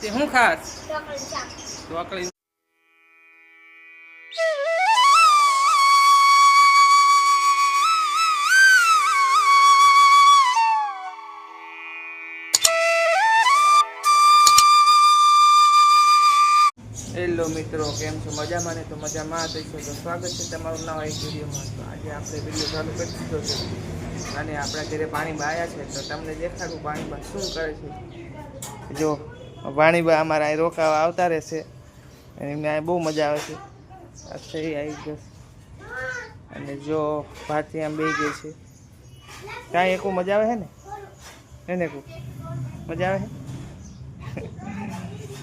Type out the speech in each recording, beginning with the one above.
તે ખાસ? ઢોકળી હેલો મિત્રો, કેમ છો? મજામાં ને? તો મજામાં તો સ્વાગત છે તમારું નવા એક વિડીયોમાં. તો આજે આપણે વીડિયો ચાલુ કરી દીધો છે. અને આપણા ઘરે પાણી બાયા છે તો તમને દેખાડું પાણીમાં શું કરે છે? જો પાણીબા અમારા અહીં રોકાવા આવતા રહેશે એમને અહીં બહુ મજા આવે છે. અક્ષય આવી ગયો. અને જો ભારતી આમ બેસી ગઈ છે. કાંઈ એકું મજા આવે છે ને? એને કું મજા આવે છે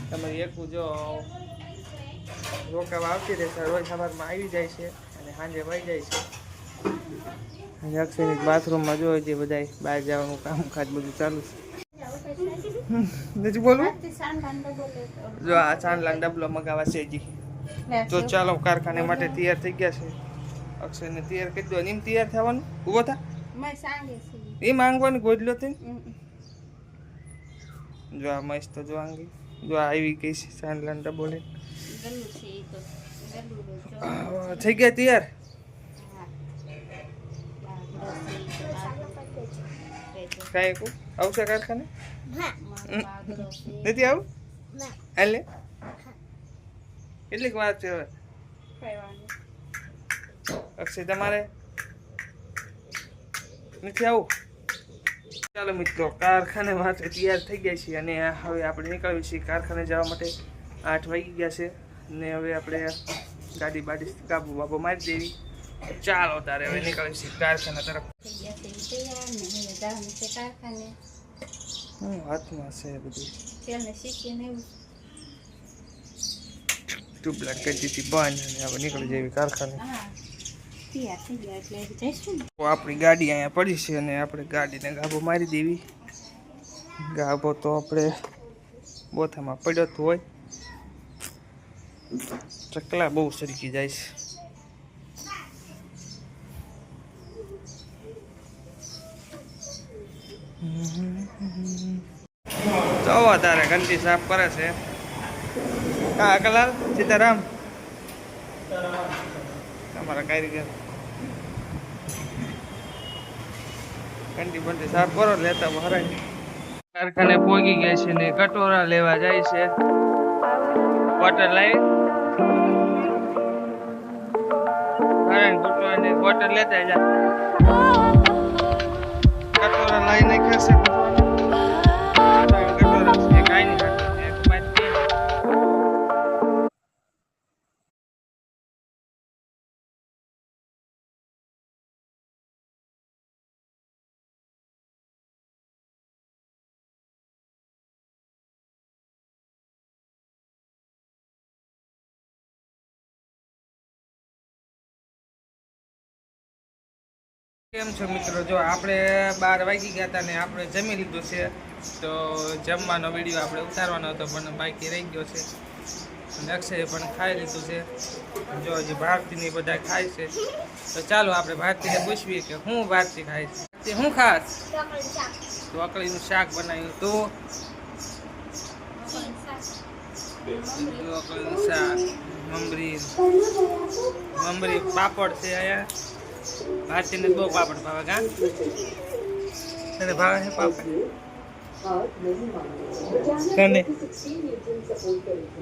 તમારી એકું જો રોકાવા આવતી રહેશે રોજ સવારમાં આવી જાય છે અને સાંજે વહી જાય છે. અક્ષયની બાથરૂમમાં જો જે બધા બહાર જવાનું કામકાજ બધું ચાલુ છે. નથી બોલવું? જો આ ચાંદલા ડબલો મગાવા છે જી. તો ચાલો કારખાને માટે તૈયાર થઈ ગયા છે. અક્ષયને તૈયાર કરી દો એમ તૈયાર થવાનું? ઊભો થા. એ માંગવાની ગોદલો તે જો આ મસ્ત જો આંગી જો આ આવી ગઈ છે ચાંદલા ડબો લઈને. થઈ ગયા તૈયાર? કહું આવશે કારખાને? નથી આવું? એટલે કેટલીક વાર છે હવે. અક્ષય તમારે? નથી આવું? ચાલો મિત્રો કારખાને માટે તૈયાર થઈ ગયા છીએ અને હવે આપણે નીકળીએ છીએ કારખાને જવા માટે. આઠ વાગી ગયા છે ને હવે આપણે ગાડી બાડી કાબુ બાબુ મારી દેવી. ચાલો તારે હવે નીકળીએ છીએ કારખાના તરફ. હું હાથમાં છે બધું. ટ્યુબલાઇટ કરી દીધી બંધ અને હવે નીકળી જેવી કારખાને. આપણી ગાડી અહીંયા પડી છે અને આપણે ગાડીને ગાભો મારી દેવી. ગાભો તો આપણે બોથામાં પડ્યો હોય. ચકલા બહુ સરકી જાય છે. તારે ગંદી સાફ કરે છે. હા કલાલ સીતારામ? તમારા કારીગર ઘંટી બંટી સાફ કરો લેતા ભરાય કારખાને પોગી ગયા છે ને કટોરા લેવા જાય છે. વોટર લાવી ભરાય કટોરા ને વોટર લેતા કટોરા લાવી નાખ્યા છે. કેમ છો મિત્રો? જો આપણે બાર વાગી ગયા હતા ને આપણે જમી લીધું છે, તો જમવાનો વીડિયો આપણે ઉતારવાનો હતો, પણ બાકી રહી ગયો છે. અને પણ ખાઈ લીધું છે. જો હજી ભારતીની બધા ખાય છે. તો ચાલો આપણે ભારતીને પૂછવી કે હું ભારતી ખાય છે? તે હું ખાસ ઢોકળીનું શાક બનાવ્યું તો અકળીનું શાક, મમરી. મમરી પાપડ છે અહીંયા. ભારતીને બહુ પાપડ ભાવે કા? તને ભાવે છે પાપડ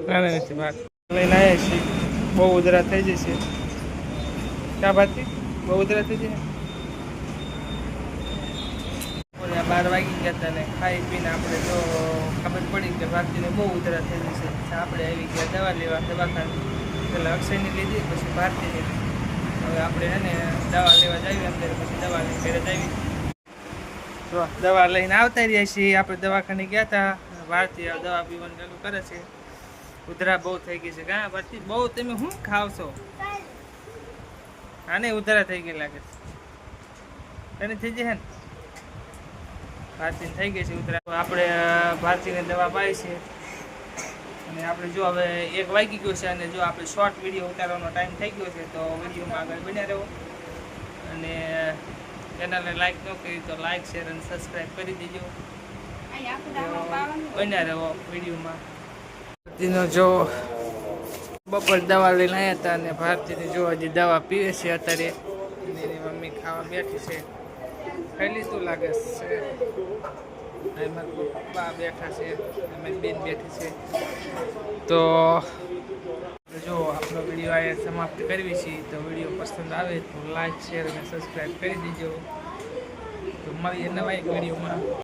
ના ના ઉધરા થઈ જશે. ક્યાં જાય બાર વાગી ગયા હતા ને ખાઈ પીને આપણે તો ખબર પડી કે ભારતીને બહુ ઉધરા થઈ જશે. આપણે આવી ગયા દવા લેવા દવાખાને. પેલા અક્ષયની લીધી, પછી ભારતીની હવે આપણે હે ને દવા લેવા જઈએ અંદર પછી દવા લઈને ઘરે જઈએ તો દવા લઈને આવતા રહ્યા છીએ. આપણે દવાખાને ગયા હતા ભારતીય દવા પીવાનું ચાલુ કરે છે. ઉધરા બહુ થઈ ગઈ છે. કાં ભારતી બહુ તમે શું ખાવ છો? આને ઉધરા થઈ ગઈ લાગે છે. થઈ જાય ને? ભારતીને થઈ ગઈ છે ઉધરા. આપણે ભારતીને દવા પાઈ છે. અને આપણે જો હવે એક વાગી ગયો છે અને જો આપણે શોર્ટ વીડિયો ઉતારવાનો ટાઈમ થઈ ગયો છે તો વિડીયોમાં આગળ બન્યા રહો. અને ચેનલને લાઈક ન કરી તો લાઈક શેર અને સબસ્ક્રાઈબ કરી દેજો. બન્યા રહો વિડીયોમાં ભારતીનો જો બપોર દવા લઈને આવ્યા હતા અને ભારતીની જો હજી દવા પીવે છે અત્યારે. અને એની મમ્મી ખાવા બેઠી છે. ખાઈ લીધું લાગે છે. મારા બેઠા છે મારી બેન બેઠી છે. તો જો આપણો વીડિયો આ સમાપ્ત કરવી છે, તો વીડિયો પસંદ આવે તો લાઈક શેર અને સબસ્ક્રાઈબ કરી દેજો. તો મળીએ નવા એક વિડીયોમાં.